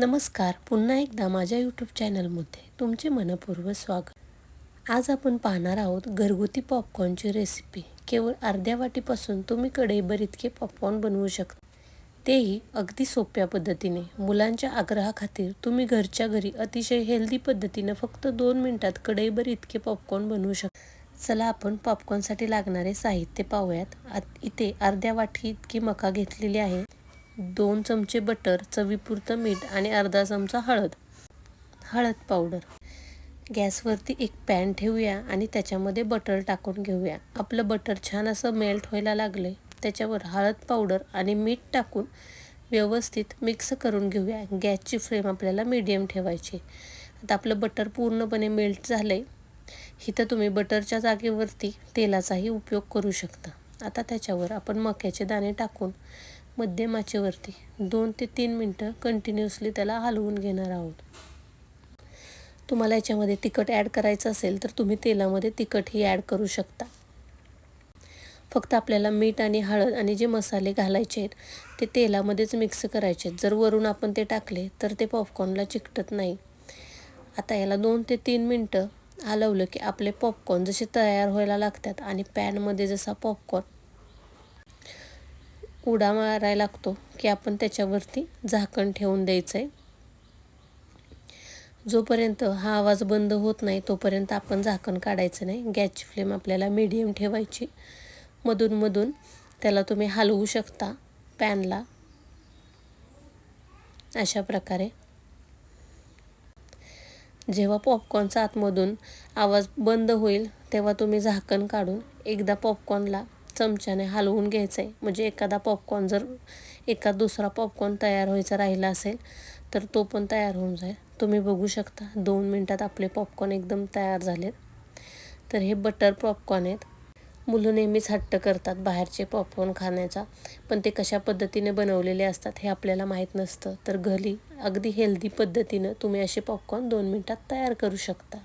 नमस्कार. पुन्हा एकदा माझ्या यूट्यूब चॅनलमध्ये तुमचे मनपूर्वक स्वागत. आज आपण पाहणार आहोत घरगुती पॉपकॉर्नची रेसिपी केवळ अर्ध्या वाटीपासून तुम्ही कढईभर इतके पॉपकॉर्न बनवू शकता. तेही अगदी सोप्या पद्धतीने. मुलांच्या आग्रहाखातीर तुम्ही घरच्या घरी अतिशय हेल्दी पद्धतीनं फक्त दोन मिनिटात कढईभर इतके पॉपकॉर्न बनवू शकता. चला आपण पॉपकॉर्नसाठी लागणारे साहित्य पाहूयात. आत इथे अर्ध्या वाटी इतकी मका घेतलेली आहे. दोन चमचे बटर चवीपुरतं मीठ आणि अर्धा चमचा हळद. हळद पावडर. गॅसवरती एक पॅन ठेवूया आणि त्याच्यामध्ये बटर टाकून घेऊया. आपलं बटर छान असं मेल्ट व्हायला लागले त्याच्यावर हळद पावडर आणि मीठ टाकून व्यवस्थित मिक्स करून घेऊया. गॅसची फ्लेम आपल्याला मीडियम ठेवायची आता आपलं बटर पूर्णपणे मेल्ट झालं आहे इथं तुम्ही बटरच्या जागेवरती तेलाचाही उपयोग करू शकता. आता त्याच्यावर आपण मक्याचे दाणे टाकून मध्यम आचेवरती दोन ते तीन मिनटं कंटिन्युअसली त्याला हलवून घेणार आहोत. तुम्हाला याच्यामध्ये तिखट ॲड करायचं असेल तर तुम्ही तेलामध्ये तिखटही ॲड करू शकता. फक्त आपल्याला मीठ आणि हळद आणि जे मसाले घालायचे आहेत ते तेलामध्येच मिक्स करायचे आहेत. जर वरून आपण ते टाकले तर ते पॉपकॉर्नला चिकटत नाही. आता याला दोन ते तीन मिनटं हलवलं की आपले पॉपकॉर्न जसे तयार व्हायला लागतात आणि पॅनमध्ये जसा पॉपकॉर्न उडा मारायला लागतो की आपण त्याच्यावरती झाकण ठेवून द्यायचं आहे जोपर्यंत हा आवाज बंद होत नाही तोपर्यंत आपण झाकण काढायचं नाही. गॅसची फ्लेम आपल्याला मीडियम ठेवायची. मधून मधून त्याला तुम्ही हलवू शकता पॅनला. अशा प्रकारे. जेव्हा पॉपकॉर्नचा आतमधून आवाज बंद होईल तेव्हा तुम्ही झाकण काढून एकदा पॉपकॉर्नला चमच्याने हलवून घ्यायचं आहे म्हणजे एखादा पॉपकॉर्न जर एखाद दुसरा पॉपकॉर्न तयार व्हायचा राहिला असेल तर तो पण तयार होऊन जाईल. तुम्ही बघू शकता दोन मिनटात आपले पॉपकॉर्न एकदम तयार झालेत. तर हे बटर पॉपकॉर्न आहेत. मुलं नेहमीच हट्ट करतात बाहेरचे पॉपकॉर्न खाण्याचा पण ते कशा पद्धतीने बनवलेले असतात हे आपल्याला माहीत नसतं. तर घरी अगदी हेल्दी पद्धतीनं तुम्ही असे पॉपकॉर्न दोन मिनटात तयार करू शकता.